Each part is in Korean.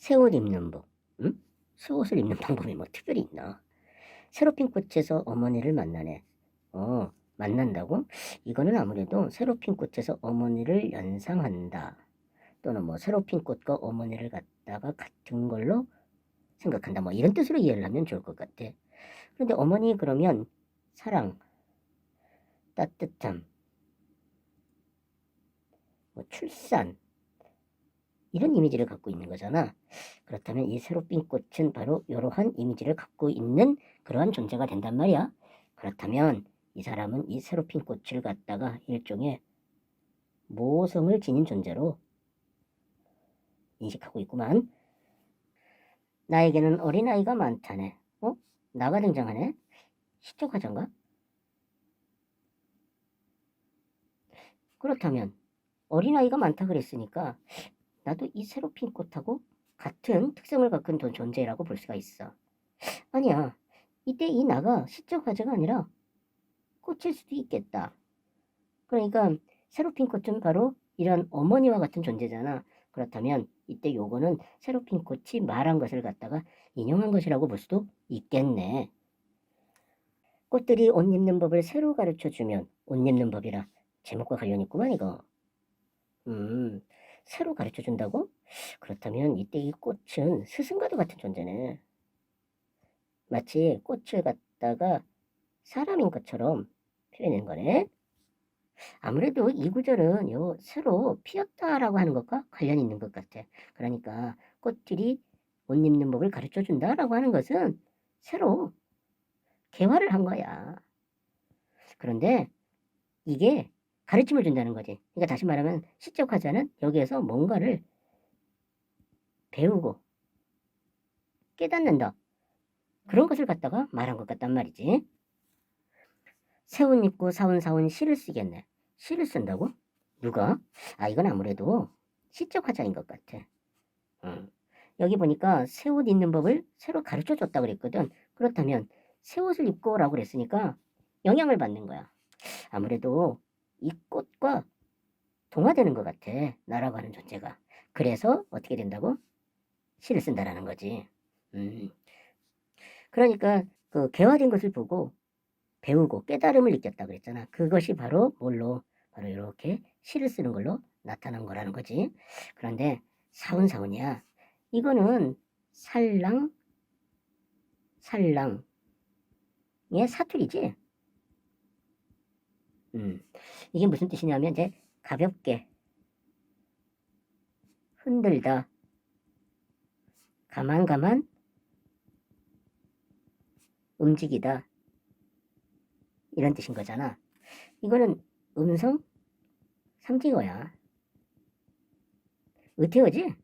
새 옷 입는 법. 응? 새 옷을 입는 방법이 뭐 특별히 있나? 새로 핀 꽃에서 어머니를 만나네. 어, 만난다고? 이거는 아무래도 새로 핀 꽃에서 어머니를 연상한다. 또는 뭐 새로 핀 꽃과 어머니를 갖다가 같은 걸로 생각한다. 뭐 이런 뜻으로 이해를 하면 좋을 것 같아. 그런데 어머니 그러면 사랑, 따뜻함, 뭐 출산 이런 이미지를 갖고 있는 거잖아. 그렇다면 이 새로 핀 꽃은 바로 이러한 이미지를 갖고 있는 그러한 존재가 된단 말이야. 그렇다면 이 사람은 이 새로 핀 꽃을 갖다가 일종의 모성을 지닌 존재로 인식하고 있구만. 나에게는 어린아이가 많다네. 어? 나가 등장하네? 시적 화장가? 그렇다면 어린아이가 많다 그랬으니까 나도 이 새로 핀 꽃하고 같은 특성을 갖은 돈 존재라고 볼 수가 있어. 아니야. 이때 이 나가 시적 화제가 아니라 꽃일 수도 있겠다. 그러니까 새로 핀 꽃은 바로 이런 어머니와 같은 존재잖아. 그렇다면 이때 요거는 새로 핀 꽃이 말한 것을 갖다가 인용한 것이라고 볼 수도 있겠네. 꽃들이 옷 입는 법을 새로 가르쳐 주면 옷 입는 법이라 제목과 관련 있구만 이거. 음, 새로 가르쳐 준다고? 그렇다면 이때 이 꽃은 스승과도 같은 존재네. 마치 꽃을 갖다가 사람인 것처럼 표현한 거네. 아무래도 이 구절은 요 새로 피었다라고 하는 것과 관련이 있는 것 같아. 그러니까 꽃들이 옷 입는 법을 가르쳐 준다라고 하는 것은 새로 개화를 한 거야. 그런데 이게 가르침을 준다는 거지. 그러니까 다시 말하면 시적 화자는 여기에서 뭔가를 배우고 깨닫는다. 그런 것을 갖다가 말한 것 같단 말이지. 새옷 입고 사온 사온 시를 쓰겠네. 시를 쓴다고? 누가? 아 이건 아무래도 시적 화자인 것 같아. 응. 여기 보니까 새 옷 입는 법을 새로 가르쳐 줬다 그랬거든. 그렇다면 새 옷을 입고 오라고 그랬으니까 영향을 받는 거야. 아무래도 이 꽃과 동화되는 것 같아. 나라고 하는 존재가. 그래서 어떻게 된다고? 시를 쓴다라는 거지. 음. 그러니까 그 개화된 것을 보고 배우고 깨달음을 느꼈다 그랬잖아. 그것이 바로 뭘로? 바로 이렇게 시를 쓰는 걸로 나타난 거라는 거지. 그런데 사운사운이야. 이거는 살랑 살랑의 사투리지. 음, 이게 무슨 뜻이냐면 이제 가볍게 흔들다 가만 가만 움직이다 이런 뜻인 거잖아. 이거는 음성 삼지어야. 의태어지?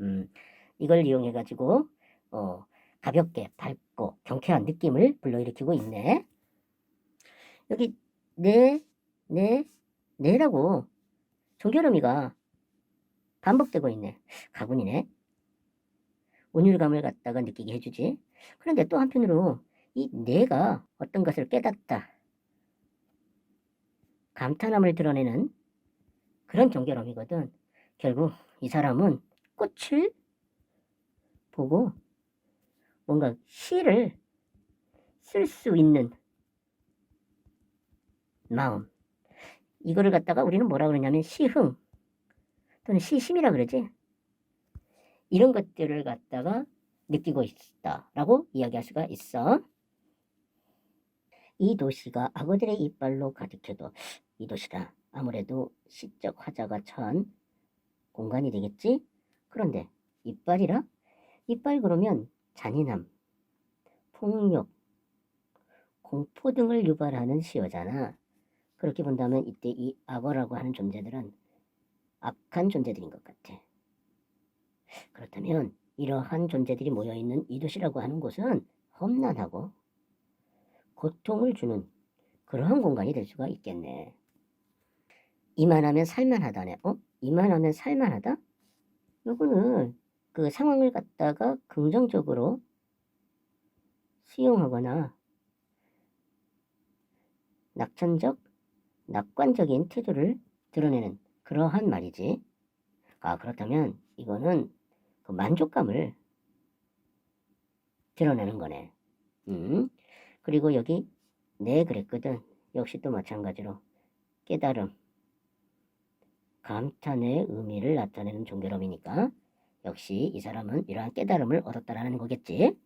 음, 이걸 이용해 가지고 어, 가볍게 밝고 경쾌한 느낌을 불러일으키고 있네. 여기 네, 네, 네라고 종결음이가 반복되고 있네. 가군이네. 온율감을 갖다가 느끼게 해주지. 그런데 또 한편으로 이 내가 어떤 것을 깨닫다. 감탄함을 드러내는 그런 종결음이거든. 결국 이 사람은 꽃을 보고 뭔가 시를 쓸 수 있는 마음. 이거를 갖다가 우리는 뭐라 그러냐면 시흥 또는 시심이라 그러지. 이런 것들을 갖다가 느끼고 있다라고 이야기할 수가 있어. 이 도시가 악어들의 이빨로 가득해도 이 도시다. 아무래도 시적 화자가 처한 공간이 되겠지? 그런데 이빨이라? 이빨 그러면 잔인함, 폭력, 공포 등을 유발하는 시어잖아. 그렇게 본다면 이때 이 악어라고 하는 존재들은 악한 존재들인 것 같아. 그렇다면 이러한 존재들이 모여있는 이 도시라고 하는 곳은 험난하고 고통을 주는 그러한 공간이 될 수가 있겠네. 이만하면 살만하다네. 어? 이만하면 살만하다? 요거는 그 상황을 갖다가 긍정적으로 수용하거나 낙천적, 낙관적인 태도를 드러내는 그러한 말이지. 아, 그렇다면 이거는 그 만족감을 드러내는 거네. 음. 그리고 여기 네 그랬거든. 역시 또 마찬가지로 깨달음, 감탄의 의미를 나타내는 종결음이니까 역시 이 사람은 이러한 깨달음을 얻었다라는 거겠지.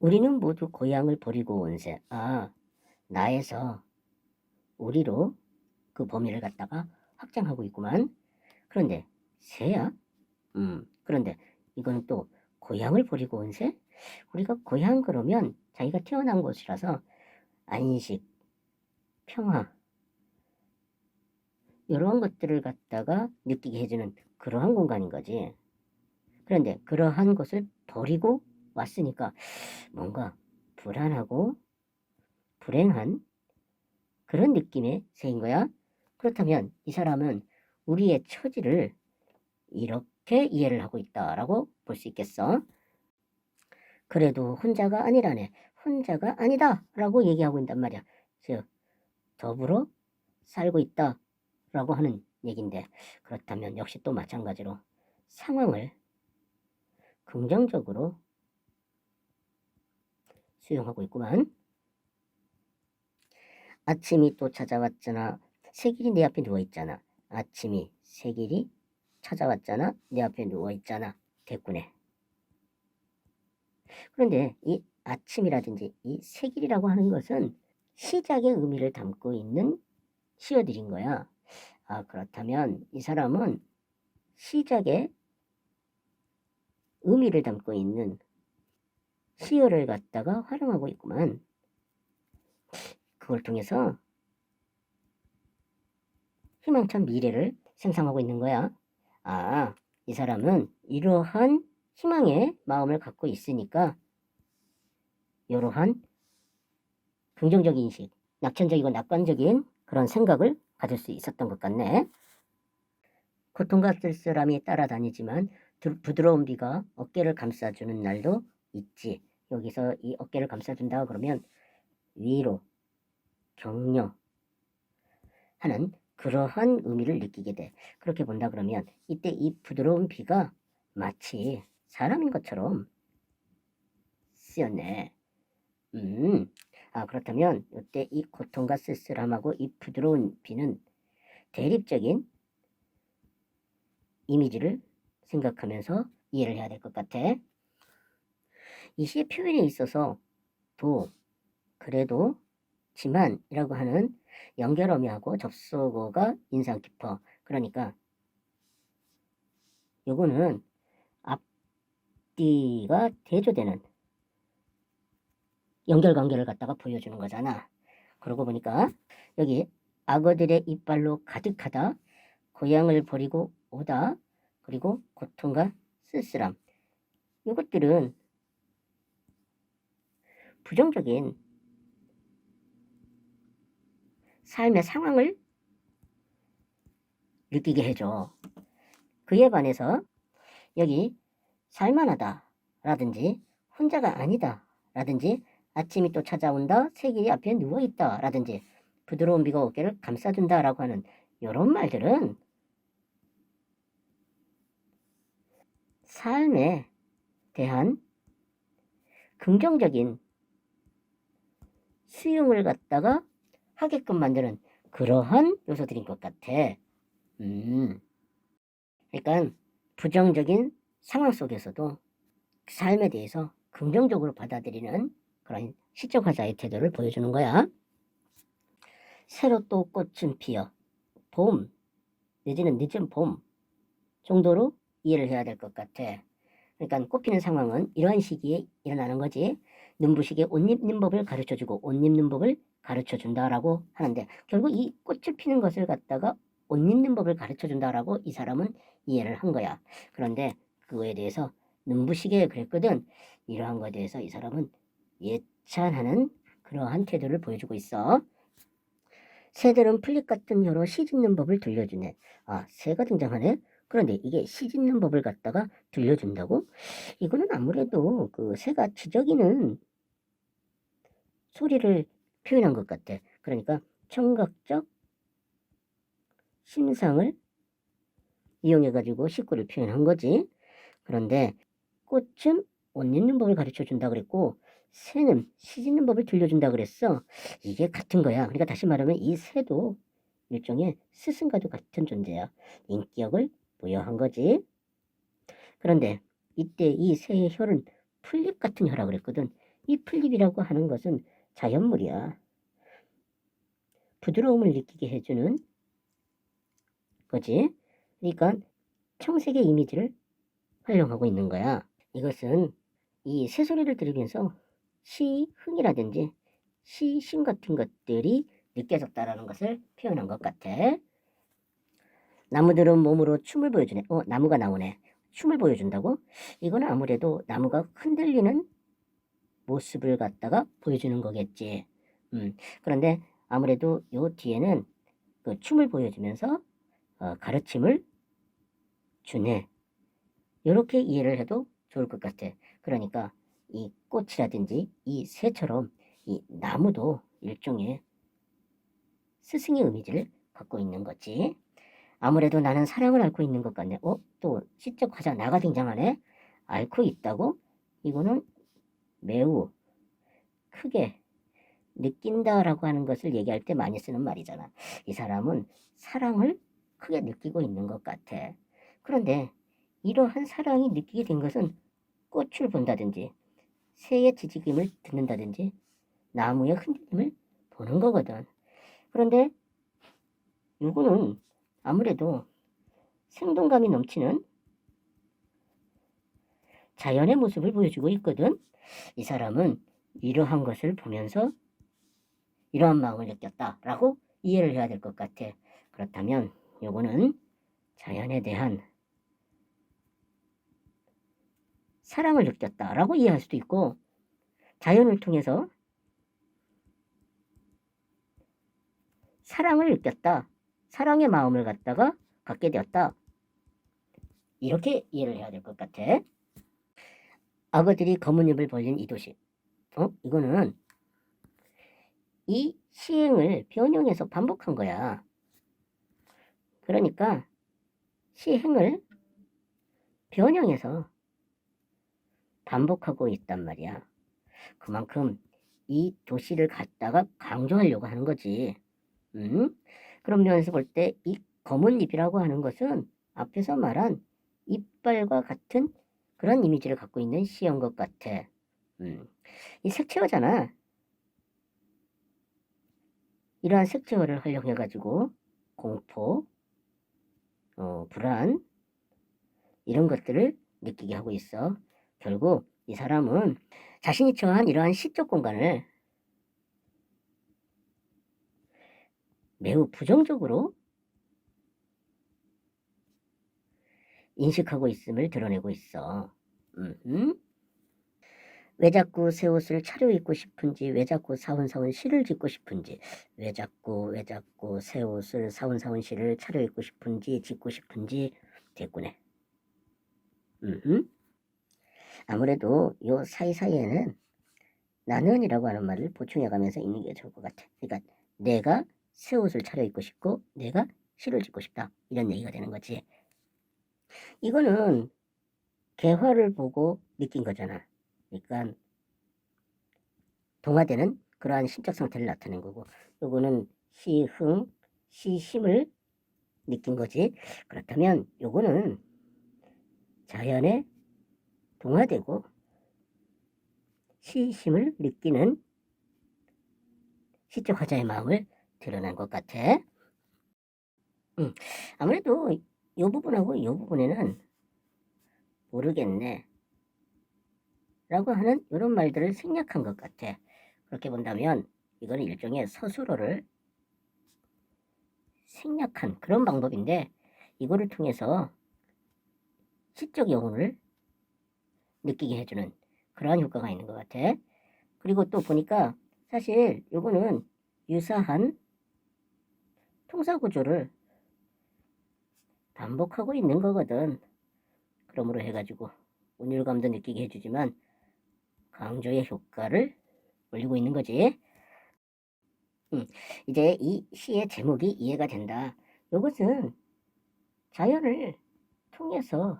우리는 모두 고향을 버리고 온 새. 아, 나에서 우리로 그 범위를 갖다가 확장하고 있구만. 그런데 새야? 음, 그런데 이거는 또 고향을 버리고 온 새? 우리가 고향 그러면 자기가 태어난 곳이라서 안식, 평화 이런 것들을 갖다가 느끼게 해주는 그러한 공간인 거지. 그런데 그러한 것을 버리고 왔으니까 뭔가 불안하고 불행한 그런 느낌의 새인 거야. 그렇다면 이 사람은 우리의 처지를 이렇게 이해를 하고 있다라고 볼 수 있겠어. 그래도 혼자가 아니라네. 혼자가 아니다라고 얘기하고 있단 말이야. 즉 더불어 살고 있다라고 하는 얘긴데 그렇다면 역시 또 마찬가지로 상황을 긍정적으로 수용하고 있구만. 아침이 또 찾아왔잖아. 새길이 내 앞에 누워 있잖아. 아침이 새길이 찾아왔잖아. 내 앞에 누워 있잖아. 됐구네. 그런데 이 아침이라든지 이 새길이라고 하는 것은 시작의 의미를 담고 있는 시어들인 거야. 아, 그렇다면 이 사람은 시작의 의미를 담고 있는 시어를 갖다가 활용하고 있구만. 그걸 통해서 희망찬 미래를 생성하고 있는 거야. 아, 이 사람은 이러한 희망의 마음을 갖고 있으니까 이러한 긍정적인 인식, 낙천적이고 낙관적인 그런 생각을 가질 수 있었던 것 같네. 고통과 쓸쓸함이 따라다니지만 두- 부드러운 비가 어깨를 감싸주는 날도 있지. 여기서 이 어깨를 감싸준다 그러면 위로, 격려 하는 그러한 의미를 느끼게 돼. 그렇게 본다 그러면 이때 이 부드러운 비가 마치 사람인 것처럼 쓰였네. 음, 아, 그렇다면 이때 이 고통과 쓸쓸함하고 이 부드러운 비는 대립적인 이미지를 생각하면서 이해를 해야 될 것 같아. 이 시의 표현에 있어서 도, 그래도, 지만이라고 하는 연결어미하고 접속어가 인상 깊어. 그러니까 요거는 앞뒤가 대조되는 연결관계를 갖다가 보여주는 거잖아. 그러고 보니까 여기 악어들의 이빨로 가득하다, 고향을 버리고 오다, 그리고 고통과 쓸쓸함. 이것들은 부정적인 삶의 상황을 느끼게 해줘. 그에 반해서 여기 살만하다 라든지 혼자가 아니다 라든지 아침이 또 찾아온다 새길이 앞에 누워있다 라든지 부드러운 비가 어깨를 감싸준다 라고 하는 이런 말들은 삶에 대한 긍정적인 수용을 갖다가 하게끔 만드는 그러한 요소들인 것 같아. 음. 그러니까 부정적인 상황 속에서도 삶에 대해서 긍정적으로 받아들이는 그런 시적 화자의 태도를 보여주는 거야. 새로 또 꽃은 피어 봄 내지는 늦은 봄 정도로 이해를 해야 될 것 같아. 그러니까 꽃피는 상황은 이러한 시기에 일어나는 거지. 눈부시게 옷 입는 법을 가르쳐주고 옷 입는 법을 가르쳐 준다라고 하는데 결국 이 꽃을 피는 것을 갖다가 옷 입는 법을 가르쳐 준다라고 이 사람은 이해를 한 거야. 그런데 그거에 대해서 눈부시게 그랬거든. 이러한 것에 대해서 이 사람은 예찬하는 그러한 태도를 보여주고 있어. 새들은 플립 같은 혀로 시집는 법을 들려주네. 아, 새가 등장하네. 그런데 이게 시집는 법을 갖다가 들려준다고? 이거는 아무래도 그 새가 지저귀는 소리를 표현한 것 같아. 그러니까 청각적 신상을 이용해가지고 식구를 표현한 거지. 그런데 꽃은 옷 입는 법을 가르쳐 준다 그랬고 새는 시 짓는 법을 들려준다 그랬어. 이게 같은 거야. 그러니까 다시 말하면 이 새도 일종의 스승과도 같은 존재야. 인격을 부여한 거지. 그런데 이때 이 새의 혀는 풀립 같은 혀라 그랬거든. 이 풀립이라고 하는 것은 자연물이야. 부드러움을 느끼게 해주는 거지. 그러니까 청색의 이미지를 활용하고 있는 거야. 이것은 이 새소리를 들으면서 시 흥이라든지 시 심 같은 것들이 느껴졌다라는 것을 표현한 것 같아. 나무들은 몸으로 춤을 보여주네. 어, 나무가 나오네. 춤을 보여준다고? 이거는 아무래도 나무가 흔들리는 모습을 갖다가 보여주는 거겠지. 음, 그런데 아무래도 요 뒤에는 그 춤을 보여주면서 어, 가르침을 주네. 이렇게 이해를 해도 좋을 것 같아. 그러니까 이 꽃이라든지 이 새처럼 이 나무도 일종의 스승의 이미지를 갖고 있는 거지. 아무래도 나는 사랑을 앓고 있는 것 같네. 어? 또 시적 화자 나가 등장하네? 앓고 있다고? 이거는 매우 크게 느낀다라고 하는 것을 얘기할 때 많이 쓰는 말이잖아. 이 사람은 사랑을 크게 느끼고 있는 것 같아. 그런데 이러한 사랑이 느끼게 된 것은 꽃을 본다든지 새의 지지김을 듣는다든지 나무의 흔들림을 보는 거거든. 그런데 이거는 아무래도 생동감이 넘치는 자연의 모습을 보여주고 있거든. 이 사람은 이러한 것을 보면서 이러한 마음을 느꼈다라고 이해를 해야 될 것 같아. 그렇다면 요거는 자연에 대한 사랑을 느꼈다라고 이해할 수도 있고 자연을 통해서 사랑을 느꼈다. 사랑의 마음을 갖다가 갖게 되었다. 이렇게 이해를 해야 될 것 같아. 악어들이 검은 입을 벌린 이 도시. 어? 이거는 이 시행을 변형해서 반복한 거야. 그러니까 시행을 변형해서 반복하고 있단 말이야. 그만큼 이 도시를 갖다가 강조하려고 하는 거지. 음? 그런 면에서 볼 때 이 검은 잎이라고 하는 것은 앞에서 말한 이빨과 같은 그런 이미지를 갖고 있는 시인 것 같아. 음. 이 색채어잖아. 이러한 색채어를 활용해가지고 공포, 어, 불안 이런 것들을 느끼게 하고 있어. 결국 이 사람은 자신이 처한 이러한 시적 공간을 매우 부정적으로 인식하고 있음을 드러내고 있어. 음흠. 왜 자꾸 새 옷을 차려입고 싶은지, 왜 자꾸 사원사원 시를 짓고 싶은지, 왜 자꾸 왜 자꾸 새 옷을 사원사원 시를 차려입고 싶은지, 짓고 싶은지 됐구네. 음흠. 아무래도 요 사이사이에는 나는이라고 하는 말을 보충해가면서 있는 게 좋을 것 같아. 그러니까 내가 새 옷을 차려입고 싶고 내가 시를 짓고 싶다. 이런 얘기가 되는 거지. 이거는 개화를 보고 느낀 거잖아. 그러니까 동화되는 그러한 심적 상태를 나타낸 거고 요거는 시흥, 시심을 느낀 거지. 그렇다면 요거는 자연에 동화되고 시심을 느끼는 시적 화자의 마음을 드러난 것 같아. 음, 아무래도 이 부분하고 이 부분에는 모르겠네. 라고 하는 이런 말들을 생략한 것 같아. 그렇게 본다면 이거는 일종의 서술어를 생략한 그런 방법인데 이거를 통해서 시적 영혼을 느끼게 해주는 그러한 효과가 있는 것 같아. 그리고 또 보니까 사실 요거는 유사한 통사 구조를 반복하고 있는 거거든. 그러므로 해가지고 운율감도 느끼게 해주지만 강조의 효과를 올리고 있는 거지. 음, 이제 이 시의 제목이 이해가 된다. 이것은 자연을 통해서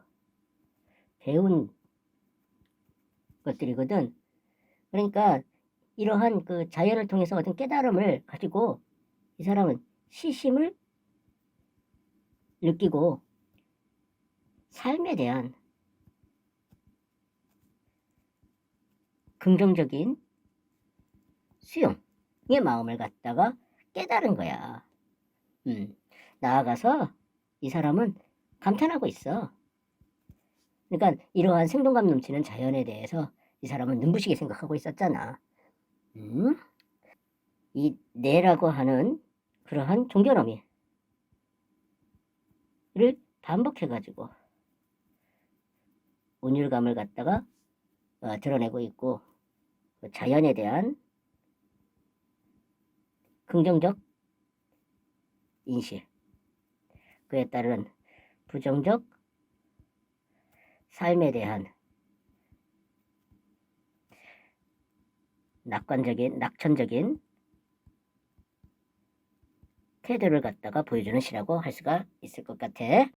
배운 것들이거든. 그러니까 이러한 그 자연을 통해서 얻은 깨달음을 가지고 이 사람은 시심을 느끼고 삶에 대한 긍정적인 수용의 마음을 갖다가 깨달은 거야. 음, 나아가서 이 사람은 감탄하고 있어. 그러니까 이러한 생동감 넘치는 자연에 대해서 이 사람은 눈부시게 생각하고 있었잖아. 음? 이 내라고 하는 그러한 종교놈이 를 반복해가지고 온율감을 갖다가 어, 드러내고 있고 그 자연에 대한 긍정적 인식 그에 따른 부정적 삶에 대한 낙관적인 낙천적인 태도를 갖다가 보여주는 시라고 할 수가 있을 것 같아.